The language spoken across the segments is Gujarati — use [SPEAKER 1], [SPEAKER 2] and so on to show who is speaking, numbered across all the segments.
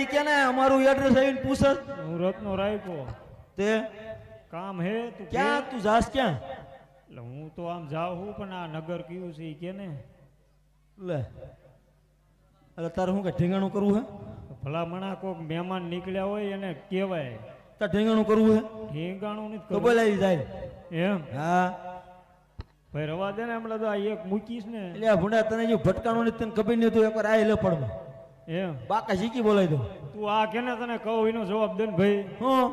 [SPEAKER 1] ઈ કે ને અમારું એડ્રેસ આવીને પૂછે.
[SPEAKER 2] હું રત્નો રાખ્યો
[SPEAKER 1] તે?
[SPEAKER 2] કામ હે તું
[SPEAKER 1] ક્યાં? તું જાસ ક્યાં?
[SPEAKER 2] એટલે હું તો આમ જાઉં છું પણ આ નગર કયું છે ઈ કે ને?
[SPEAKER 1] લે. એટલે તારે શું કે ઢીંગાણું કરવું હે?
[SPEAKER 2] ભલામણા કોક મહેમાન નીકળ્યા હોય એને કહેવાય.
[SPEAKER 1] તારે ઢીંગાણું કરવું હે?
[SPEAKER 2] ઢીંગાણું નથી
[SPEAKER 1] તો
[SPEAKER 2] કરવું.
[SPEAKER 1] બોલાવી જાય.
[SPEAKER 2] એમ?
[SPEAKER 1] હા.
[SPEAKER 2] ભાઈ રવા દે ને હમણાં તો આ એક મૂકીશ ને.
[SPEAKER 1] એટલે ભૂંડા તને જો ભટકાણું નથી તને ખબર નહીં હતું એકવાર આ લે પડમાં.
[SPEAKER 2] એમ.
[SPEAKER 1] બાકા શીખી બોલાવી દો
[SPEAKER 2] તું આ કેને તને કહું એનો જવાબ દે ને ભાઈ.
[SPEAKER 1] હું.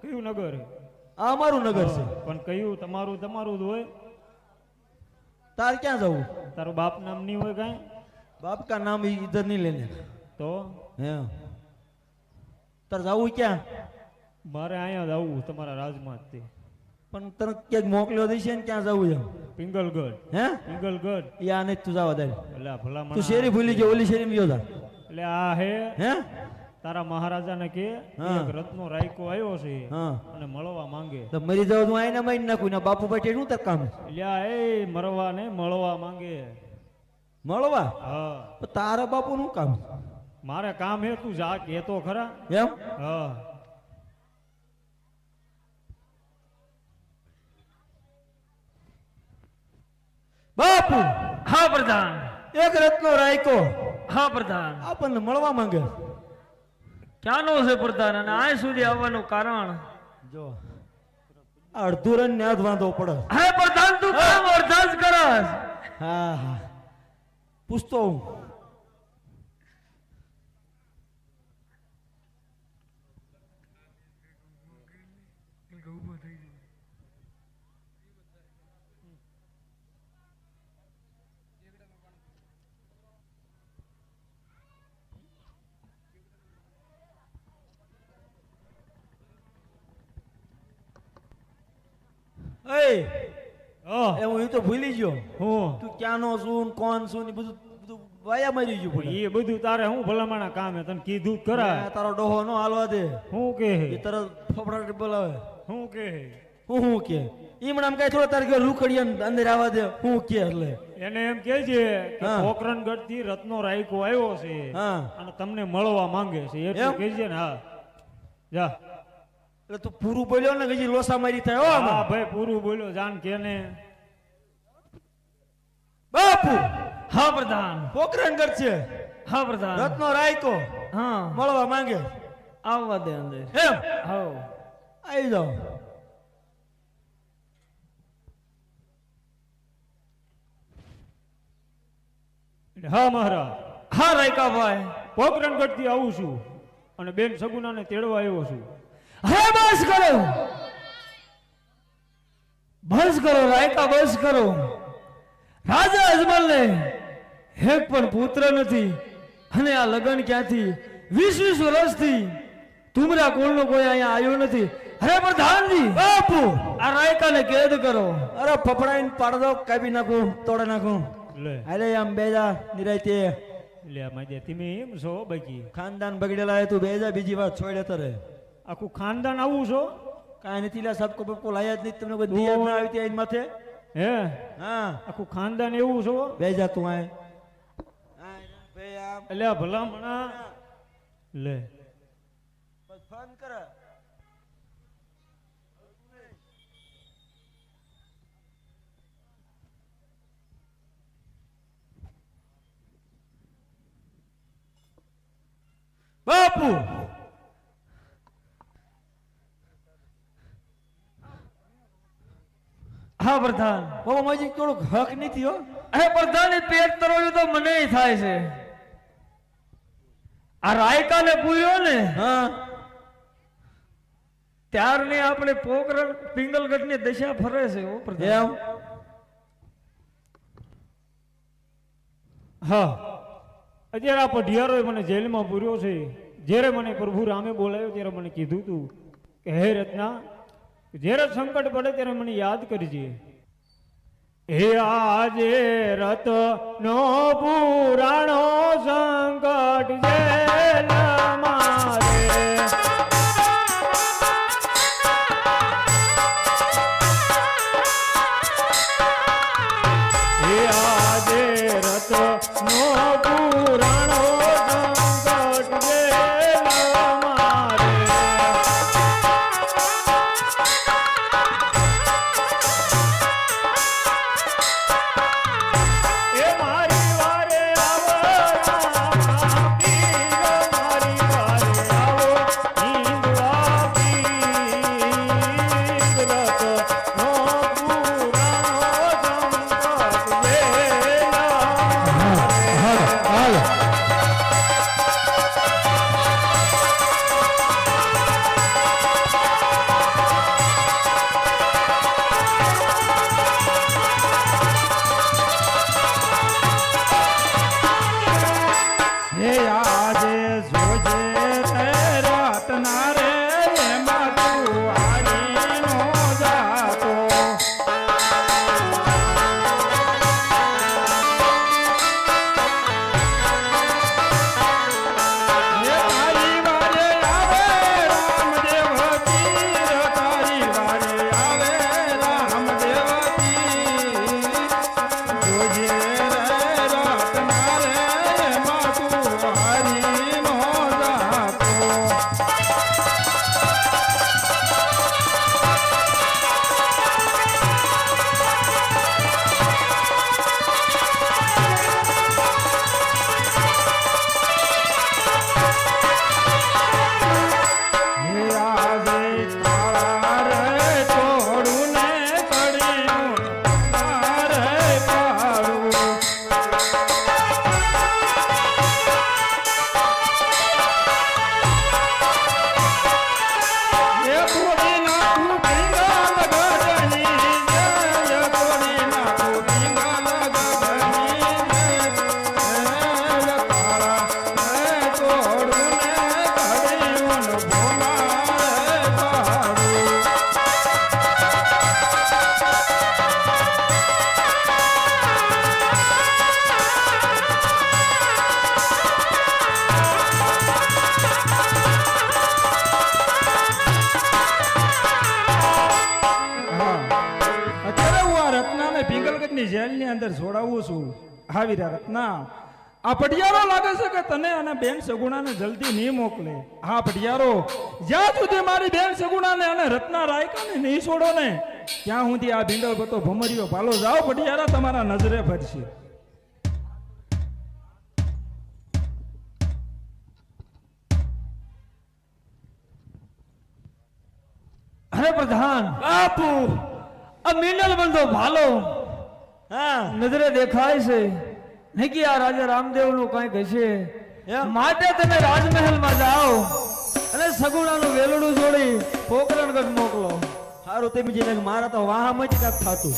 [SPEAKER 2] કયું નગર?
[SPEAKER 1] આ અમારું નગર છે.
[SPEAKER 2] પણ કયું? તમારું તમારું જ હોય.
[SPEAKER 1] તારે ક્યાં જવું?
[SPEAKER 2] તારું બાપ નામ નહીં હોય કાંઈ?
[SPEAKER 1] બાપ કા નામ ઇધર નહીં લેને.
[SPEAKER 2] તો?
[SPEAKER 1] હે. તારે જવું ક્યાં?
[SPEAKER 2] મારે અહીંયા જવું તમારા રાજમાં જ
[SPEAKER 1] પણ તને ક્યાંક મોકલ્યો દઈશ ને ક્યાં જવું એમ?
[SPEAKER 2] પિંગલગઢ.
[SPEAKER 1] હે?
[SPEAKER 2] પિંગલગઢ.
[SPEAKER 1] આ નહીં તું જવા દે.
[SPEAKER 2] એટલે ભલા
[SPEAKER 1] તું શેરી ભૂલી ગયો ઓલી શેરી ગયો તા.
[SPEAKER 2] એટલે આ હે
[SPEAKER 1] હે?
[SPEAKER 2] તારા મહારાજાને કે એક રત્નો રાયકો આવ્યો છે
[SPEAKER 1] હા.
[SPEAKER 2] અને મળવા માંગે.
[SPEAKER 1] તો મરી જાવ હું આઈને મારી નાખું ને બાપુ પાટી શું તાર કામ?
[SPEAKER 2] લ્યા એ મરવા ને મળવા માંગે.
[SPEAKER 1] મળવા?
[SPEAKER 2] હા.
[SPEAKER 1] તારા બાપુ નું કામ?
[SPEAKER 2] મારે કામ હે તું જા કે તો ખરા.
[SPEAKER 1] એમ?
[SPEAKER 2] હા.
[SPEAKER 1] બાપુ!
[SPEAKER 3] હા પ્રધાન.
[SPEAKER 1] એક રત્નો રાયકો.
[SPEAKER 3] હા પ્રધાન.
[SPEAKER 1] આપણને મળવા માંગે.
[SPEAKER 3] ક્યાંનો છે પ્રધાન? અને આ સુધી આવવાનું કારણ?
[SPEAKER 1] જો અડધુરન અડધું રન ને હાથ વાંધો પડે.
[SPEAKER 3] હે પ્રધાન તું કેમ અરદાસ કરસ.
[SPEAKER 1] હા હા. પૂછતો હું. એ
[SPEAKER 2] હા
[SPEAKER 1] એ હું એ તો ભૂલી ગયો.
[SPEAKER 2] હું?
[SPEAKER 1] તું ક્યાંનો છું કોણ છું ને બધું બધું વાયા મરી ગયું પણ
[SPEAKER 2] એ બધું તારે હું ભલામણા કામે તને કીધું જ
[SPEAKER 1] તારો ડોહો નો હાલવા દે.
[SPEAKER 2] હું કે
[SPEAKER 1] એ તરત ફફડાટ બોલાવે.
[SPEAKER 2] હું કે
[SPEAKER 1] હું? હું કે? ઈમણામ કઈ થોડો તારે કે રૂખડિયા અંદર આવવા દે. હું કે એટલે
[SPEAKER 2] એને એમ કે છે કે
[SPEAKER 1] હા.
[SPEAKER 2] પોખરણગઢથી રત્નો રાયકો આવ્યો છે
[SPEAKER 1] હા.
[SPEAKER 2] અને તમને મળવા માંગે છે. એટલું
[SPEAKER 1] કે
[SPEAKER 2] છે ને હા. જા.
[SPEAKER 1] એટલે તું પૂરું બોલ્યો ને હજી લોસા મારી થાય હો
[SPEAKER 2] હા ભાઈ પૂરું બોલ્યો જાન કે ને.
[SPEAKER 1] બાપુ!
[SPEAKER 3] હા પ્રધાન.
[SPEAKER 1] પોકરણ છે.
[SPEAKER 3] હા પ્રધાન.
[SPEAKER 1] રત્નો રાયકો
[SPEAKER 3] હા.
[SPEAKER 1] મળવા માંગે.
[SPEAKER 3] આવવા દે અંદર.
[SPEAKER 1] એમ?
[SPEAKER 3] હાઉ
[SPEAKER 1] આવી જાઓ.
[SPEAKER 2] હા મહારાજ.
[SPEAKER 3] હા રાયકાભાઈ
[SPEAKER 2] પોકરણથી આવું છું. અને બેન સગુનાને તેડવા આવ્યો છું.
[SPEAKER 3] હે બસ કરો. બસ કરો રાયકા બસ કરો. રાજા અજમલને એક પણ પુત્ર નથી અને આ લગ્ન ક્યાંથી? વીસ વીસ વર્ષથી તુમરા કુળનો કોઈ અહીંયા આવ્યો નથી. અરે પ્રધાનજી.
[SPEAKER 1] બાપુ!
[SPEAKER 3] આ રાયકાને કેદ કરો.
[SPEAKER 1] અરે ફફડાઈને પાડ દો કાપી નાખું તોડે નાખું. અરે આમ બેજા નિરાયતે
[SPEAKER 2] લે માજે તમે એમ છો બાકી.
[SPEAKER 1] ખાનદાન બગડેલા હે તું બેજા બીજી વાત છોડે તરે
[SPEAKER 2] આખું ખાનદાન આવું છો?
[SPEAKER 1] કાંઈ નથી લા સબકો બબકો લાયા જ નહીં. તમને કોઈ દિયા ના આવી ત્યાં માથે?
[SPEAKER 2] હે?
[SPEAKER 1] હા.
[SPEAKER 2] આખું ખાનદાન એવું છો?
[SPEAKER 1] બેજા તું આય. બે
[SPEAKER 2] એટલે ભલામણા. લે.
[SPEAKER 1] બસ ફોન કર. બાપુ!
[SPEAKER 3] હા પ્રધાન
[SPEAKER 1] બાબા માજી થોડુંક હક નહીં થયો
[SPEAKER 3] હે પ્રધાન એ પેટ તરોડ્યું તો મને થાય છે. આ રાયકાને પૂર્યો ને?
[SPEAKER 1] હા.
[SPEAKER 3] ત્યારની આપણે પોકરણ પિંગલગઢની દશા ફરે છે ઓ પ્રધાન.
[SPEAKER 2] હા. અત્યારે આ પઢિયારોએ મને જેલમાં પૂર્યો છે. જ્યારે મને પ્રભુ રામે બોલાયો ત્યારે મને કીધું તું કે હે રત્ના જ્યારે સંકટ પડે ત્યારે મને યાદ કરજે. હે આજે રત નો પુરાણો સંકટ જેલ
[SPEAKER 4] પિંગલગઢની જેલની અંદર છોડાવું છું. આવી રહ્યા રત્ના આ પટિયારો લાગે છે કે તને અને બેન સગુણાને જલ્દી નહીં મોકલે. હા પટિયારો. જ્યાં સુધી મારી બેન સગુણાને અને રત્ના રાયકાને નહીં છોડો ને ત્યાં સુધી આ ભીંડલ બતો ભમરીઓ ભાલો જાઓ પટિયારા તમારા નજરે ભરશે
[SPEAKER 3] અરે પ્રધાન
[SPEAKER 1] બાપુ
[SPEAKER 3] આ મિનલ બંધો ભાલો.
[SPEAKER 1] હા.
[SPEAKER 3] નજરે દેખાય છે. નહીં કે આ રાજા રામદેવનું કંઈક હશે. માટે તમે રાજમહેલમાં જાઓ અને સગુણાનું વેલડું જોડી પોકરણગઢ મોકલો.
[SPEAKER 1] સારું તેમ જઈને મારા તો વાહામાં જ કાંક થતું.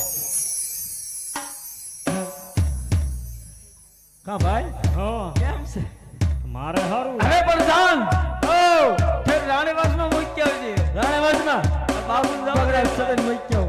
[SPEAKER 1] કા ભાઈ?
[SPEAKER 2] હા.
[SPEAKER 1] કેમ છે?
[SPEAKER 2] મારે સારું
[SPEAKER 3] અરે જાન! ઓ ફેર રાણીવાસમાં મૂકી આવજે.
[SPEAKER 1] રાણાવાસમાં?
[SPEAKER 3] બાબુ
[SPEAKER 1] પગડા સદન મૂક્યો